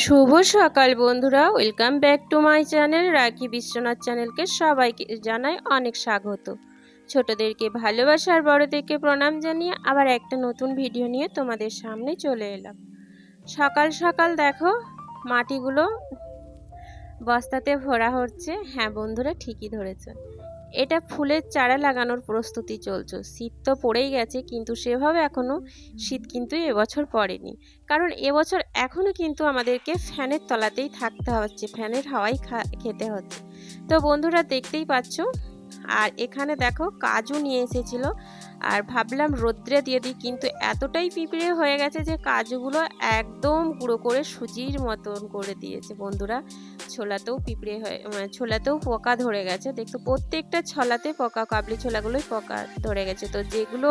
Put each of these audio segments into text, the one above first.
শুভ সকাল বন্ধুরা welcome back to my channel Rakhi Biswanath চ্যানেলকে সবাইকে জানাই অনেক স্বাগত। ছোটদেরকে ভালোবাসার বড়দেরকে প্রণাম জানিয়ে আবার একটা নতুন ভিডিও নিয়ে তোমাদের সামনে চলে এলাম। সকাল সকাল দেখো, মাটিগুলো বস্তাতে ভরা হচ্ছে। হ্যাঁ বন্ধুরা, ঠিকই ধরেছে। এটা ফুলের চারা লাগানোর প্রস্তুতি চলছে। শীত তো পড়েই গেছে, কিন্তু সেভাবে এখনও শীত কিন্তু এবছর পড়েনি। কারণ এবছর এখনও কিন্তু আমাদেরকে ফ্যানের তলাতেই থাকতে হচ্ছে। ফ্যানের হাওয়াই খেতে হচ্ছে। তো বন্ধুরা দেখতেই পাচ্ছ আর এখানে দেখো কাজু নিয়ে এসেছিল। আর ভাবলাম রোদ্রে দিয়ে দিই, কিন্তু এতটাই পিঁপড়ে হয়ে গেছে যে কাজুগুলো একদম গুঁড়ো করে সুজির মতন করে দিয়েছে বন্ধুরা। ছোলাতেও পিঁপড়ে হয়ে মানে ছোলাতেও পোকা ধরে গেছে। দেখতো প্রত্যেকটা ছলাতে পোকা, কাবলি ছোলাগুলোই পোকা ধরে গেছে। তো যেগুলো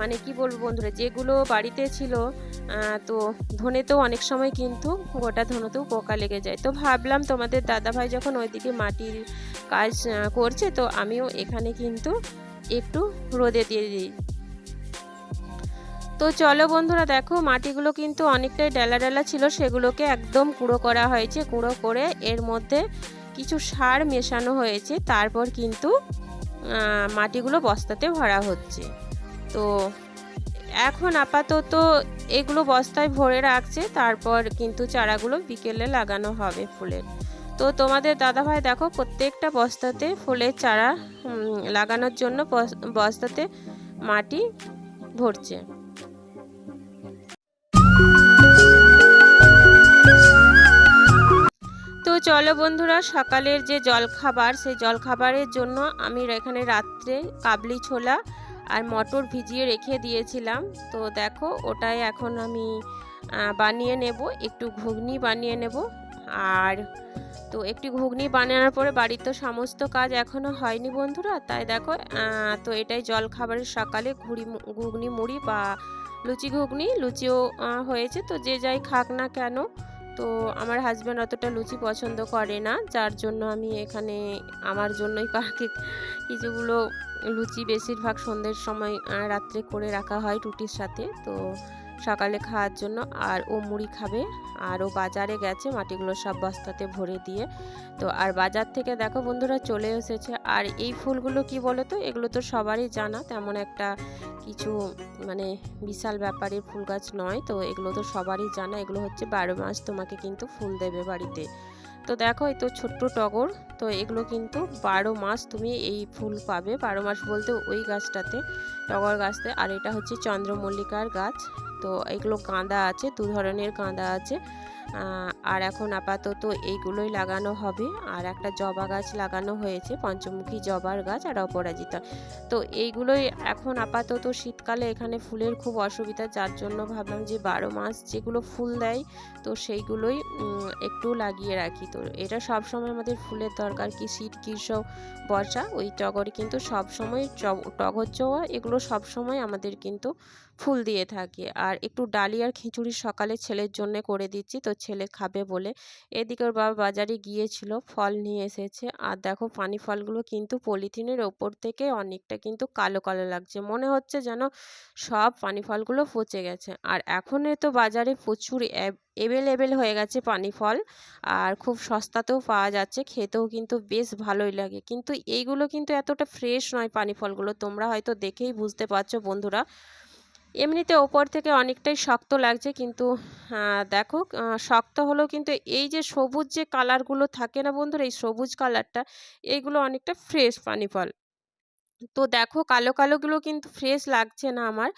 মানে কি বলব বন্ধুরা, যেগুলো বাড়িতে ছিল তো ধনেতেও অনেক সময় কিন্তু গোটা ধনেতেও পোকা লেগে যায়। তো ভাবলাম তোমাদের দাদাভাই যখন ওইদিকে মাটির কাজ করছে, তো আমিও এখানে কিন্তু একটু রোদে দিয়ে দিই। তো চলো বন্ধুরা, দেখো মাটিগুলো কিন্তু অনেকটাই ডেলা ডেলা ছিল, সেগুলোকে একদম কুড়ো করা হয়েছে, কুড়ো করে এর মধ্যে কিছু সার মেশানো হয়েছে, তারপর কিন্তু মাটিগুলো বস্তাতে ভরা হচ্ছে। তো এখন আপাতত এগুলো বস্তায় ভরে রাখছে, তারপর কিন্তু চারাগুলো বিকেলে লাগানো হবে ফুলের তো তোমাদের দাদাভাই দেখো প্রত্যেকটা বস্তাতে ফুলের চারা লাগানোর জন্য বস্তাতে মাটি ভরছে। তো চলো বন্ধুরা, সকালের যে জলখাবার, সেই জলখাবারের জন্য আমি এখানে রাত্রে কাবলি ছোলা আর মটর ভিজিয়ে রেখে দিয়েছিলাম। তো দেখো, ওটাই এখন আমি বানিয়ে নেব, একটু ঘুগনি বানিয়ে নেব। আর তো একটি ঘুগনি বানানোর পরে বাড়ির তো সমস্ত কাজ এখনও হয়নি বন্ধুরা, তাই দেখো তো এটাই জল খাবারের সকালে ঘুড়ি ঘুগনি মুড়ি বা লুচি ঘুগনি, লুচিও হয়েছে। তো যে যাই খাক না কেন, তো আমার হাজব্যান্ড অতটা লুচি পছন্দ করে না, যার জন্য আমি এখানে, আমার জন্যই কাকে কিছুগুলো লুচি বেশিরভাগ সন্ধ্যের সময় রাত্রে করে রাখা হয় রুটির সাথে। তো সকালে খাওয়ার জন্য। আর ও মুড়ি খাবে। আর ও বাজারে গেছে, মাটিগুলো সব বস্তাতে ভরে দিয়ে। তো আর বাজার থেকে দেখো বন্ধুরা চলে এসেছে। আর এই ফুলগুলো কি বলো তো এগুলো তো সবারই জানা। তেমন একটা কিছু মানে বিশাল ব্যাপারের ফুল গাছ নয়। তো এগুলো তো সবারই জানা। এগুলো হচ্ছে বারো মাস তোমাকে কিন্তু ফুল দেবে বাড়িতে। তো দেখো, এই তো ছোট্ট টগর। তো এগুলো কিন্তু বারো মাস তুমি এই ফুল পাবে। বারো মাস বলতে ওই গাছটাতে, টগর গাছতে। আর এটা হচ্ছে চন্দ্রমল্লিকার গাছ। তো এগুলো গাঁদা আছে দু ধরনের গাঁদা আছে। আর এখন আপাতত এইগুলোই লাগানো হবে। আর একটা জবা গাছ লাগানো হয়েছে, পঞ্চমুখী জবার গাছ আর অপরাজিতা। তো এইগুলোই এখন আপাতত শীতকালে এখানে ফুলের খুব অসুবিধা, যার জন্য ভাবলাম যে বারো মাস যেগুলো ফুল দেয়, তো সেইগুলোই একটু লাগিয়ে রাখি। তো এটা সব সময় আমাদের ফুলের দরকার, কি শীত, গ্রীষ্ম, বর্ষা, ওই টগর কিন্তু সব সময় টগর জবা এগুলো সব সময় আমাদের কিন্তু ফুল দিয়ে থাকে। আর একটু ডালিয়ার খিচুড়ি সকালে ছেলের জন্য করে দিচ্ছি, তো ছেলে খাবে বলে। এদিকে ওর বাবা বাজারে গিয়েছিল, ফল নিয়ে এসেছে। আর দেখো পানি ফলগুলো কিন্তু পলিথিনের ওপর থেকে অনেকটা কিন্তু কালো কালো লাগছে। মনে হচ্ছে যেন সব পানি ফলগুলো পচে গেছে। আর এখন তো বাজারে প্রচুর এভেলেবেল হয়ে গেছে পানি ফল। আর খুব সস্তাতেও পাওয়া যাচ্ছে, খেতেও কিন্তু বেশ ভালোই লাগে। কিন্তু এইগুলো কিন্তু এতটা ফ্রেশ নয় পানি ফলগুলো। তোমরা হয়তো দেখেই বুঝতে পারছ বন্ধুরা। এমনিতে ওপর থেকে অনেকটাই শক্ত লাগছে কিন্তু দেখো শক্ত হলেও কিন্তু এই যে সবুজ যে কালারগুলো থাকে না বন্ধুরা, এই সবুজ কালারটা এইগুলো অনেকটা ফ্রেশ পানি ফল তো দেখো কালো কালোগুলো কিন্তু ফ্রেশ লাগছে না আমার।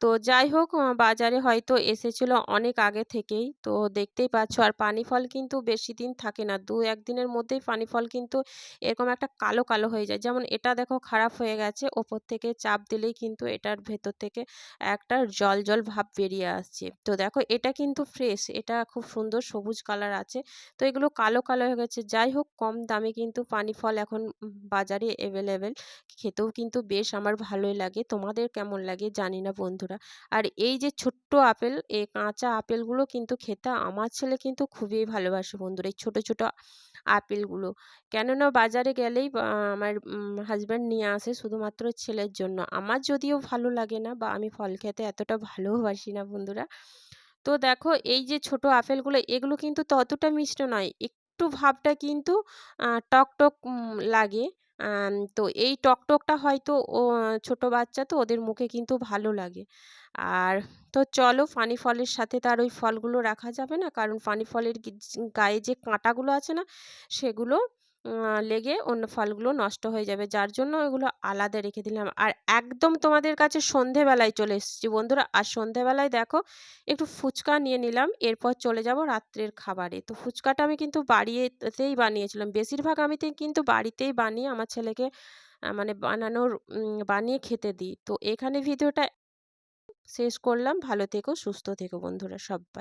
তো যাই হোক বাজারে হয়তো এসেছিল অনেক আগে থেকেই। তো দেখতেই পাচ্ছ আর পানি ফল কিন্তু বেশি দিন থাকে না। দু একদিনের মধ্যেই পানি ফল কিন্তু এরকম একটা কালো কালো হয়ে যায়। যেমন এটা দেখো খারাপ হয়ে গেছে, ওপর থেকে চাপ দিলেই কিন্তু এটার ভেতর থেকে একটা জল জল ভাব বেরিয়ে আসছে। তো দেখো এটা কিন্তু ফ্রেশ এটা খুব সুন্দর সবুজ কালার আছে। তো এগুলো কালো কালো হয়ে গেছে। যাই হোক, কম দামে কিন্তু পানি ফল এখন বাজারে অ্যাভেলেবেল খেতেও কিন্তু বেশ আমার ভালোই লাগে তোমাদের কেমন লাগে জানি না বন্ধুরা আর এই যে ছোট্ট আপেল এই কাঁচা আপেলগুলো কিন্তু খেতে আমার ছেলে কিন্তু খুবই ভালোবাসে বন্ধুরা এই ছোটো ছোটো আপেলগুলো কেননা বাজারে গেলেই আমার হাজব্যান্ড নিয়ে আসে শুধুমাত্র ছেলের জন্য আমার যদিও ভালো লাগে না বা আমি ফল খেতে এতটা ভালোবাসি না বন্ধুরা তো দেখো এই যে ছোট আপেলগুলো এগুলো কিন্তু ততটা মিষ্টি নয়। একটু ভাবটা কিন্তু টক, টক লাগে। তো এই টকটকটা হয়তো ও, ছোট বাচ্চা তো ওদের মুখে কিন্তু ভালো লাগে। আর তো চলো ফানি ফলের সাথে তো আর ওই ফলগুলো রাখা যাবে না। কারণ ফানি ফলের গায়ে যে কাঁটাগুলো আছে না, সেগুলো লেগে অন্য ফলগুলো নষ্ট হয়ে যাবে। যার জন্য ওগুলো আলাদা রেখে দিলাম। আর একদম তোমাদের কাছে সন্ধেবেলায় চলে এসেছি বন্ধুরা। আর সন্ধেবেলায় দেখো একটু ফুচকা নিয়ে নিলাম। এরপর চলে যাব রাত্রের খাবারে। তো ফুচকাটা আমি কিন্তু বাড়িয়েতেই বানিয়েছিলাম। বেশিরভাগ আমি কিন্তু বাড়িতেই বানিয়ে আমার ছেলেকে মানে বানানোর বানিয়ে খেতে দিই। তো এখানে ভিডিওটা শেষ করলাম। ভালো থেকো, সুস্থ থেকো বন্ধুরা সব্বাই।